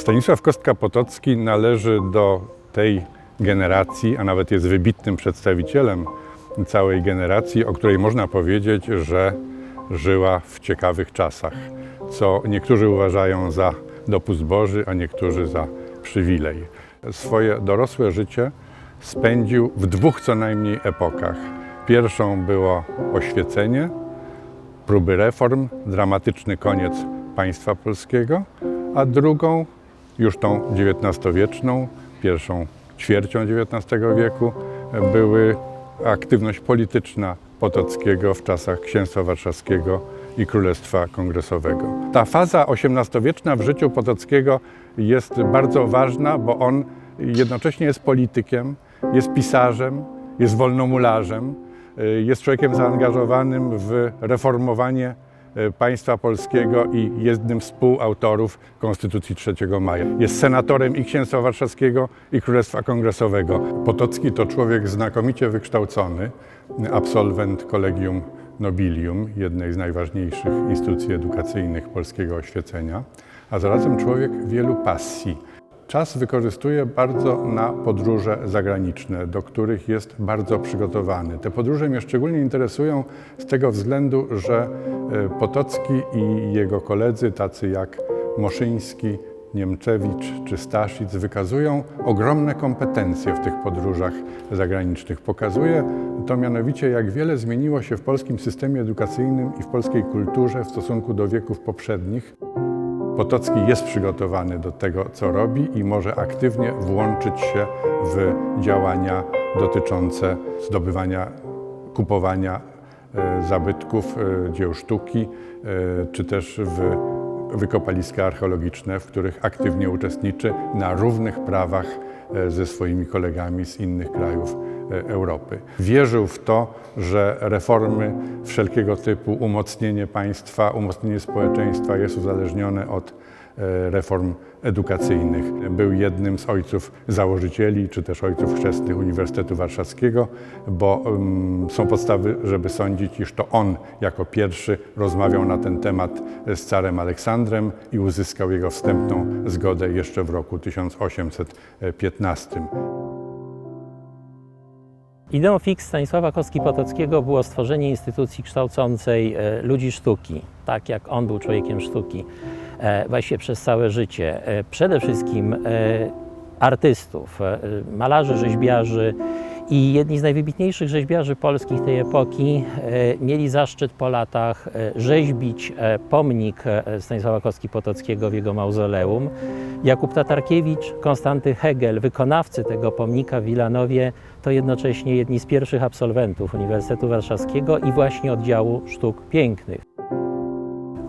Stanisław Kostka-Potocki należy do tej generacji, a nawet jest wybitnym przedstawicielem całej generacji, o której można powiedzieć, że żyła w ciekawych czasach, co niektórzy uważają za dopust Boży, a niektórzy za przywilej. Swoje dorosłe życie spędził w dwóch co najmniej epokach. Pierwszą było oświecenie, próby reform, dramatyczny koniec państwa polskiego, a drugą, już tą XIX-wieczną, pierwszą ćwiercią XIX wieku, były aktywność polityczna Potockiego w czasach Księstwa Warszawskiego i Królestwa Kongresowego. Ta faza XVIII-wieczna w życiu Potockiego jest bardzo ważna, bo on jednocześnie jest politykiem, jest pisarzem, jest wolnomularzem, y, jest człowiekiem zaangażowanym w reformowanie państwa polskiego i jednym z współautorów Konstytucji 3 maja. Jest senatorem i Księstwa Warszawskiego i Królestwa Kongresowego. Potocki to człowiek znakomicie wykształcony, absolwent Collegium Nobilium, jednej z najważniejszych instytucji edukacyjnych polskiego oświecenia, a zarazem człowiek wielu pasji. Czas wykorzystuje bardzo na podróże zagraniczne, do których jest bardzo przygotowany. Te podróże mnie szczególnie interesują z tego względu, że e, Potocki i jego koledzy, tacy jak Moszyński, Niemczewicz czy Staszic, wykazują ogromne kompetencje w tych podróżach zagranicznych. Pokazuje to mianowicie, jak wiele zmieniło się w polskim systemie edukacyjnym i w polskiej kulturze w stosunku do wieków poprzednich. Potocki jest przygotowany do tego, co robi i może aktywnie włączyć się w działania dotyczące zdobywania, kupowania e, zabytków, e, dzieł sztuki, e, czy też w wykopaliska archeologiczne, w których aktywnie uczestniczy na równych prawach ze swoimi kolegami z innych krajów Europy. Wierzył w to, że reformy wszelkiego typu, umocnienie państwa, umocnienie społeczeństwa jest uzależnione od e, reform edukacyjnych. Był jednym z ojców założycieli, czy też ojców chrzestnych Uniwersytetu Warszawskiego, bo um, są podstawy, żeby sądzić, iż to on jako pierwszy rozmawiał na ten temat z carem Aleksandrem i uzyskał jego wstępną zgodę jeszcze w roku 1815. Ideą fix Stanisława Kostki-Potockiego było stworzenie instytucji kształcącej e, ludzi sztuki, tak jak on był człowiekiem sztuki, e, właściwie przez całe życie. E, Przede wszystkim artystów, malarzy, rzeźbiarzy i jedni z najwybitniejszych rzeźbiarzy polskich tej epoki e, mieli zaszczyt po latach e, rzeźbić e, pomnik Stanisława Kostki-Potockiego w jego mauzoleum. Jakub Tatarkiewicz, Konstanty Hegel, wykonawcy tego pomnika w Wilanowie, to jednocześnie jedni z pierwszych absolwentów Uniwersytetu Warszawskiego i właśnie oddziału sztuk pięknych.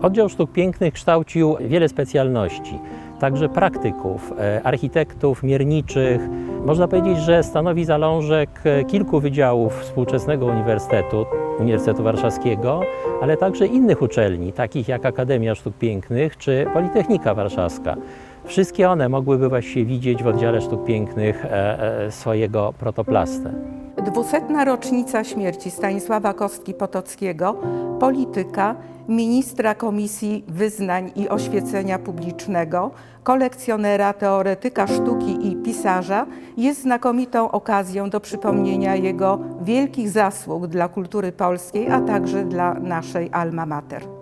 Oddział Sztuk Pięknych kształcił wiele specjalności, także praktyków, architektów, mierniczych. Można powiedzieć, że stanowi zalążek e, kilku wydziałów współczesnego Uniwersytetu, Uniwersytetu Warszawskiego, ale także innych uczelni, takich jak Akademia Sztuk Pięknych czy Politechnika Warszawska. Wszystkie one mogłyby właściwie widzieć w oddziale sztuk pięknych e, e, swojego protoplastę. Dwusetna rocznica śmierci Stanisława Kostki-Potockiego, polityka, ministra Komisji Wyznań i Oświecenia Publicznego, kolekcjonera, teoretyka sztuki i pisarza jest znakomitą okazją do przypomnienia jego wielkich zasług dla kultury polskiej, a także dla naszej alma mater.